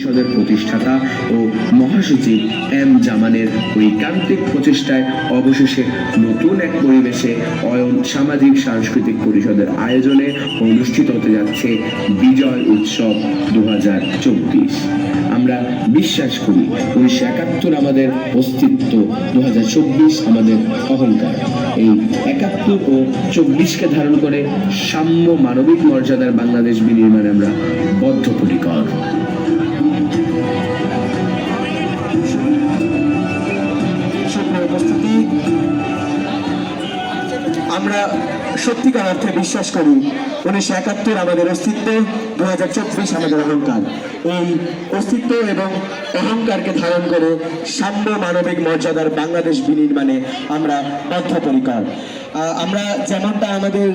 পরিষদের প্রতিষ্ঠাতা ও মহাসচিব এম জামানের ঐকান্তিক প্রচেষ্টায় অবশেষে নতুন এক পরিবেশে অয়ন সামাজিক সাংস্কৃতিক পরিষদের আয়োজনে অনুষ্ঠিত হতে যাচ্ছে বিজয় উৎসব দু আমরা বিশ্বাস করি উনিশশো একাত্তর আমাদের অস্তিত্ব দু হাজার চব্বিশ আমাদের অহংকার। এই একাত্তর ও চব্বিশকে ধারণ করে সাম্য মানবিক মর্যাদার বাংলাদেশ বিনির্মাণে আমরা বদ্ধপরিকর। আমরা সত্যিকার অর্থে বিশ্বাস করি, উনিশশো একাত্তর আমাদের অস্তিত্ব দু হাজার চব্বিশ আমাদের অহংকার। এই অস্তিত্ব এবং অহংকারকে ধারণ করে সাম্য মানবিক মর্যাদার বাংলাদেশ বিনির্মাণে আমরা বদ্ধপরিকর। আমরা যেমনটা আমাদের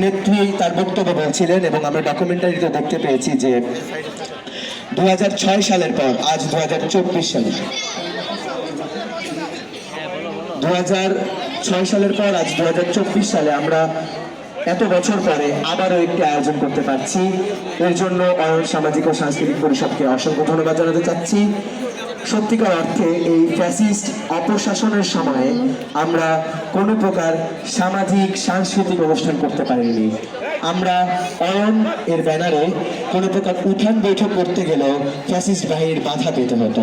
নেত্রী তার বক্তব্য বলছিলেন এবং আমরা ডকুমেন্টারিতে দেখতে পেয়েছি যে দু হাজার ছয় সালের পর, আজ দু হাজার চব্বিশ সালে দু ছয় সালের পর আজ দু হাজার চব্বিশ সালে আমরা এত বছর পরে আবারও একটি আয়োজন করতে পারছি। এর জন্য অয়ন সামাজিক ও সাংস্কৃতিক পরিষদকে অসংখ্য ধন্যবাদ জানাতে চাচ্ছি। সত্যিকার অর্থে এই ফ্যাসিস্ট অপশাসনের সময়ে আমরা কোনো প্রকার সামাজিক, সাংস্কৃতিক অনুষ্ঠান করতে পারিনি। আমরা অয়ন এর ব্যানারে কোনো প্রকার উঠান বৈঠক করতে গেলেও ফ্যাসিস্ট বাহিনীর বাধা পেতে হতো।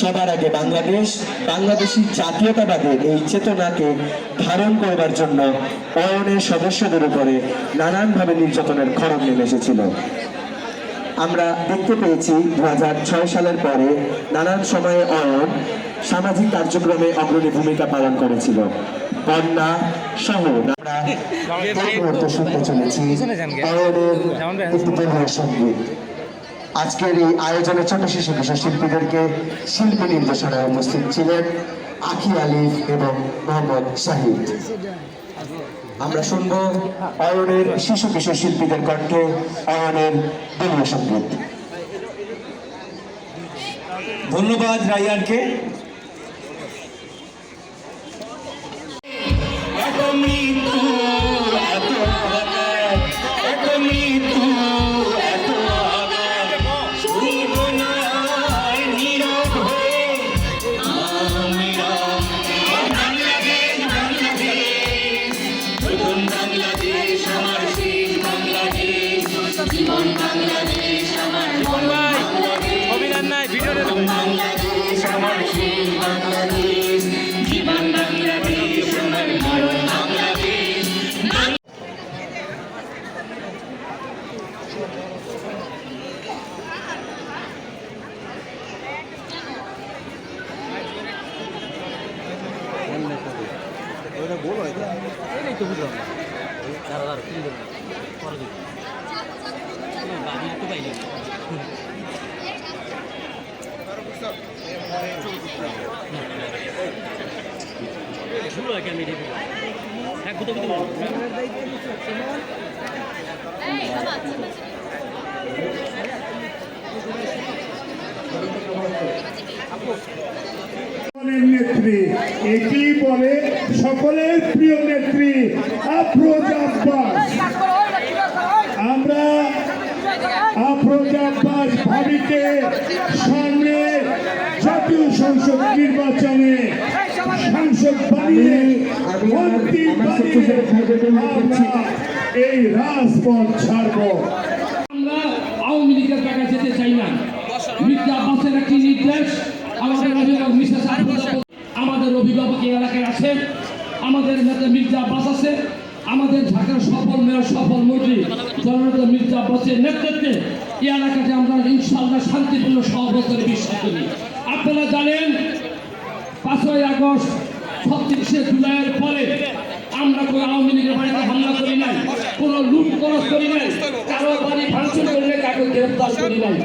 সবার আগে বাংলাদেশ বাংলাদেশি জাতীয়তাবাদের এই চেতনাকে ধারণ করবার জন্য অয়নের সদস্যদের উপরে নানানভাবে নির্যাতনের খরচ নেমে এসেছিল। আমরা দেখতে পেয়েছি দু হাজার ছয় সালের পরে নানান সময়ে অয়ন সামাজিক কার্যক্রমে অগ্রণী ভূমিকা পালন করেছিল। বন্যা সহ আমরা শুনতে চলেছি অয়নের একটি সংগীত। আজকের এই আয়োজনে ছোট শিশু কিশোর শিল্পীদেরকে শিল্পী নির্দেশনায় উপস্থিত ছিলেন আখি আলিফ এবং মোহাম্মদ শাহিদ। আমরা শুনব অয়নের শিশু কিশোর শিল্পীদের কণ্ঠে অয়নের দলীয় সংগীত। ধন্যবাদ রাইয়ানকে ওটা গোল হয় এই তো বুঝলাম দাঁড়া দাঁড়া করে দিই বাবু তো পাইনি বাংলাদেশ, আমার মরণ বাংলাদেশ, সকলের নেত্রী এটি বলে সকলের প্রিয় নেত্রী আফরোজ আব্বাস আমরা আফরোজ আব্বাস ভাবিকে সামনে জাতীয় সংসদ নির্বাচনে সাংসদ বানিয়ে মন্ত্রী বানিয়ে আমরা এই রাজপথ ছাড়বো। আমরা আওয়ামী লীগের টাকা যেতে চাই না। মির্জা আব্বাসের একটি নির্দেশ আমাদের অভিভাবক মিসেস আমাদের অভিভাবক এই এলাকায় আছেন আমাদের নেতা মির্জা আব্বাস আছে আমাদের ঢাকার সফল মেয়র সফল মন্ত্রী জননেতা মির্জা আব্বাসের নেতৃত্বে এই এলাকাতে আমরা ইনশাআল্লাহ শান্তিপূর্ণ সহবস্থানে বিশ্বাস করি আপনারা জানেন পাঁচই আগস্ট ছত্রিশে জুলাইয়ের পরে আমরা কোনো আওয়ামী লীগের বাড়িতে হামলা করি নাই, কোনো লুট করি নাই, কারও বাড়ি কাউকে গ্রেফতার করি নাই।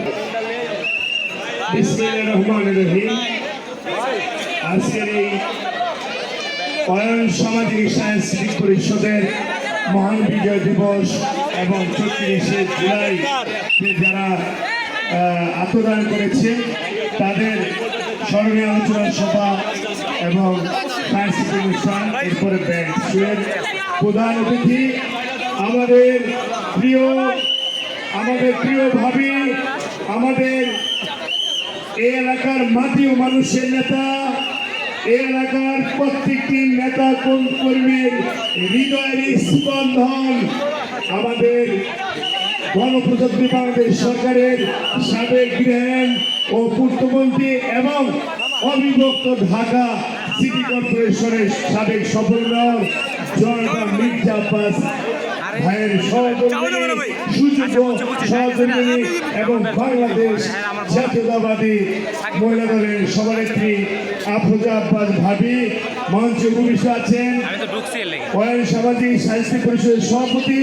সামাজিক সাংস্কৃতিক পরিষদের মহান বিজয় দিবস এবং চব্বিশে জুলাই যারা আত্মদান করেছে তাদের স্মরণীয় আলোচনা সভা এবং অনুষ্ঠান, এরপরে ব্যাংক প্রধান অতিথি, আমাদের প্রিয় আমাদের প্রিয় ভাবি, আমাদের এই এলাকার ও মানুষের নেতা, এই এলাকার প্রত্যেকটি নেতা কর্মীর হৃদয়ের স্পন্দন আমাদের গণপ্রজাতন্ত্রী বাংলাদেশ সরকারের সাবেক গৃহায়ন ও পূর্তমন্ত্রী এবং অবিভক্ত ঢাকা সিটি কর্পোরেশনের সাবেক সফল জনতা মির্জা ভাইয়ের সহযোগী সুযোগ্য সহযোগী এবং বাংলাদেশ জাতীয়তাবাদী মহিলা দলের সভানেত্রী আফরোজা আব্বাস ভাবি মঞ্চে উপবিষ্ট আছেন ওয়ান সামাজিক সাহিত্য পরিষদের সভাপতি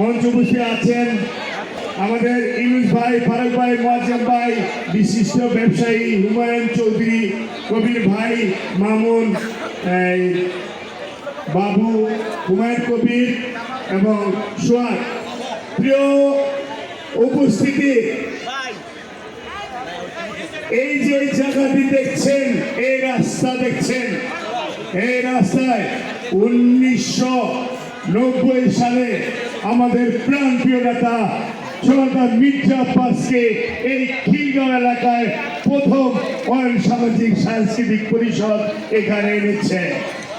মঞ্চ উপস্থিত আছেন আমাদের ইউনুস ভাই ফারুক ভাই মোয়াজ্জেম ভাই বিশিষ্ট ব্যবসায়ী হুমায়ুন চৌধুরী কবির ভাই মামুন বাবু হুমায়ুন কবির এবং সোয়াদ প্রিয় উপস্থিতি, এই যে জায়গাটি দেখছেন, এই রাস্তা দেখছেন, এই রাস্তায় উনিশশো নব্বই সালে আমাদের প্রাণপ্রিয় নেতা জনতা মির্জা আব্বাসকে এই খিলগাঁও এলাকায় প্রথম অয়ন সামাজিক সাংস্কৃতিক পরিষদ এখানে এনেছে।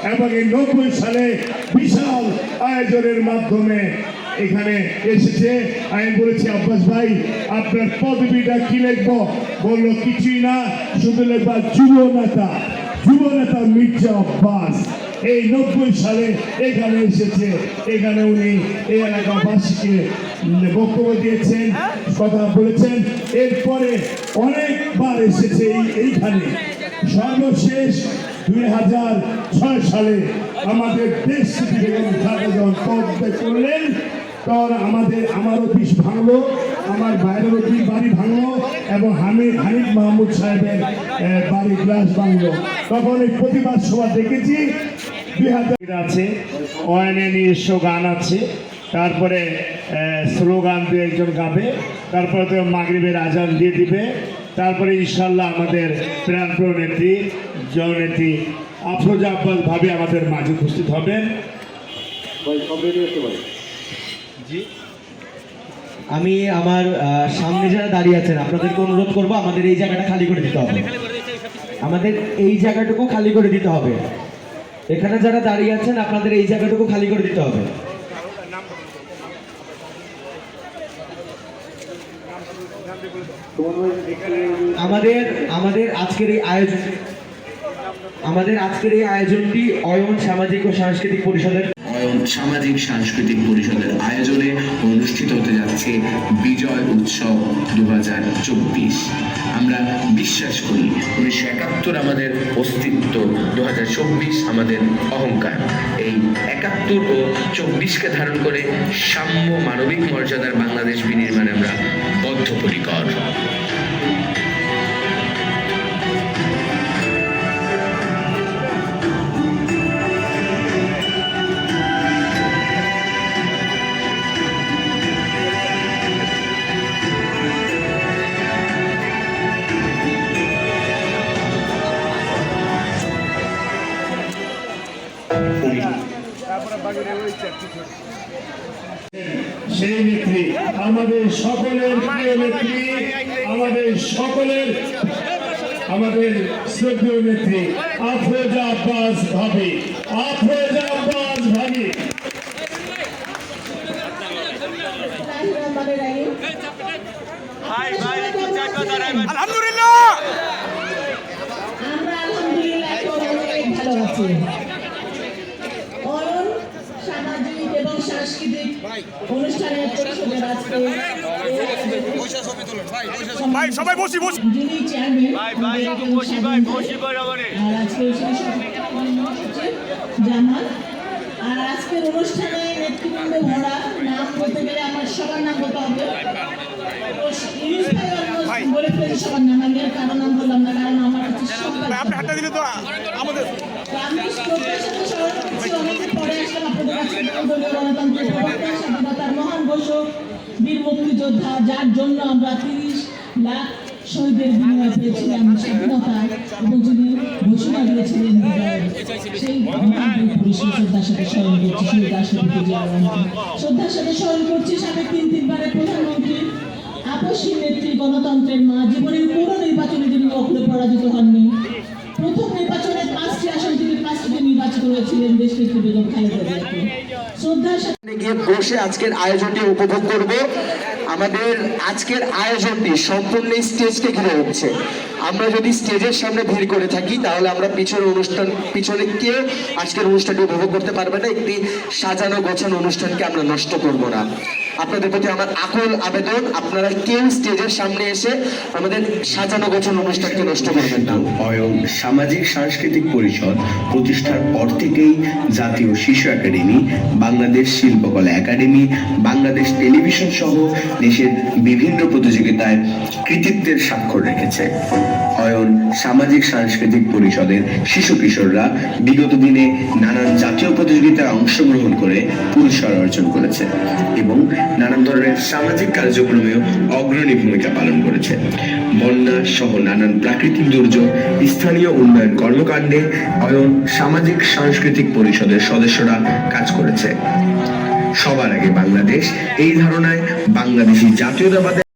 এবং এই নব্বই সালে বিশাল আয়োজনের মাধ্যমে এখানে এসেছে। আমি বলেছি, আব্বাস ভাই, আপনার পদবিটা কি লিখব? বলল, কিছুই না, শুধু লিখবা যুব নেতা যুব নেতা মির্জা আব্বাস। এই নব্বই সালে এখানে এসেছে। এখানে উনি এই এলাকাবাসীকে বক্তব্য দিয়েছেন, কথা বলেছেন। এরপরে অনেকবার এসেছে এই- এইখানে। সর্বশেষ দুই হাজার ছয় সালে আমাদের দেশ বেগম করলেন তখন আমাদের আমার অফিস ভাঙলো, আমার বাইরের অফিস বাড়ি ভাঙলো এবং হামিদ হানিফ মাহমুদ সাহেবের বাড়ি গ্লাস ভাঙলো। তখন এই প্রতিবাদ সভা দেখেছি, দুই হাজার আছে ওয়ানে নিজস্ব গান আছে, তারপরে স্লোগান দু একজন গাবে, তারপরে তো মাগরিবের আজান দিয়ে দিবে তারপরে ইনশাল্লাহ আমাদের প্রাণপ্রিয় নেত্রী জননেত্রী আফরোজা আব্বাস ভাবে আমাদের মাঝে উপস্থিত হবেন। আমি আমার সামনে যারা দাঁড়িয়ে আছেন আপনাদেরকে অনুরোধ করব আমাদের এই জায়গাটা খালি করে দিতে হবে। আমাদের এই জায়গাটুকু খালি করে দিতে হবে। এখানে যারা দাঁড়িয়ে আছেন আপনাদের এই জায়গাটুকু খালি করে দিতে হবে। আমাদের আমাদের আজকের এই আয়োজন, আমাদের আজকের এই আয়োজনটি অয়ন সামাজিক ও সাংস্কৃতিক পরিষদের অয়ন সামাজিক সাংস্কৃতিক পরিষদের আয়োজনে অনুষ্ঠিত হতে যাচ্ছে বিজয় উৎসব দু আমরা বিশ্বাস করি উনিশশো একাত্তর আমাদের অস্তিত্ব দু হাজার চব্বিশ আমাদের অহংকার। এই একাত্তর ও চব্বিশকে ধারণ করে সাম্য মানবিক মর্যাদার বাংলাদেশ বিনির্মাণে আমরা বদ্ধপরিকর সেই নেত্রী আমাদের সকলের প্রিয় নেত্রী আমাদের সকলের আমাদের শ্রদ্ধেয় নেত্রী আফরোজা আব্বাস ভাবি। আফরোজা আব্বাস ভাবি আমরা আলহামদুলিল্লাহ এখন অনেক ভালো আছি অরণ সামাজিক এবং সাংস্কৃতিক অনুষ্ঠানের পরিষদের আজকে ভাই সবাই বসি বসি। যিনি চেয়ারম্যান আর আজকে জামাল। আর আজকের অনুষ্ঠানে নেতৃবৃন্দ ভরা নাম বলতে গেলে আমার সবার নাম বলতে হবে। ইউনুস ভাই। almost বলে ফেলেছে সবার নাম আমি আর কারও নাম বললাম না কারণ আমার আপনি হাতটা দিলে তো আমাদের আমি শ্রদ্ধার সাথে স্মরণ করছি অনেকদিন পরে আসলাম আপনাদের কাছে দলীয় গণতন্ত্রের প্রবক্তা স্বাধীনতার মহান ঘোষক বীর মুক্তিযোদ্ধা, যার জন্য আমরা তিরিশ লাখ শহীদের বিনিময় পেয়েছিলাম স্বাধীনতা এবং যিনি ঘোষণা দিয়েছিলেন সেই মহান শ্রদ্ধার সাথে স্মরণ করছি জিয়া রহমান শ্রদ্ধার সাথে স্মরণ করছি, সাবেক তিন তিনবারের প্রধানমন্ত্রী আপসী নেত্রী গণতন্ত্রের মা, জীবনের পুরো নির্বাচনে যিনি অগ্রে পরাজিত হননি, প্রথম নির্বাচনে পাঁচটি আসন তিনি পাঁচটিতে নির্বাচিত হয়েছিলেন দেশ নেত্রী বেগম খালেদা জিয়াকে। শ্রদ্ধার সাথে সম্পূর্ণ স্টেজকে ঘিরে আমরা যদি স্টেজের সামনে ভিড় করে থাকি, তাহলে আমরা পিছনে আজকের অনুষ্ঠানটি উপভোগ করতে না? একটি সাজানো অনুষ্ঠানকে আমরা নষ্ট করব না। আপনাদের প্রতি আমার আকুল আবেদন। আপনারা কেউ স্টেজের সামনে এসে আমাদের সাজানো গোছানো অনুষ্ঠানকে নষ্ট করবেন না। অয়ন সামাজিক সাংস্কৃতিক পরিষদ প্রতিষ্ঠার পর থেকেই জাতীয় শিশু একাডেমি, বাংলাদেশ শিল্পকলা একাডেমি, বাংলাদেশ টেলিভিশন সহ দেশের বিভিন্ন প্রতিযোগিতায় কৃতিত্বের স্বাক্ষর রেখেছে। অয়ন সামাজিক সাংস্কৃতিক পরিষদের শিশু কিশোররা বিগত দিনে নানান জাতীয় প্রতিযোগিতায় অংশগ্রহণ করে পুরস্কার অর্জন করেছে এবং নানান ধরনের সামাজিক কার্যক্রমেও অগ্রণী ভূমিকা পালন করেছে। বন্যা সহ নানান প্রাকৃতিক দুর্যোগ, স্থানীয় উন্নয়ন কর্মকাণ্ডে অয়ন সামাজিক সাংস্কৃতিক পরিষদের সদস্যরা কাজ করেছে। সবার আগে বাংলাদেশ, এই ধারণায় বাংলাদেশি জাতীয়তাবাদের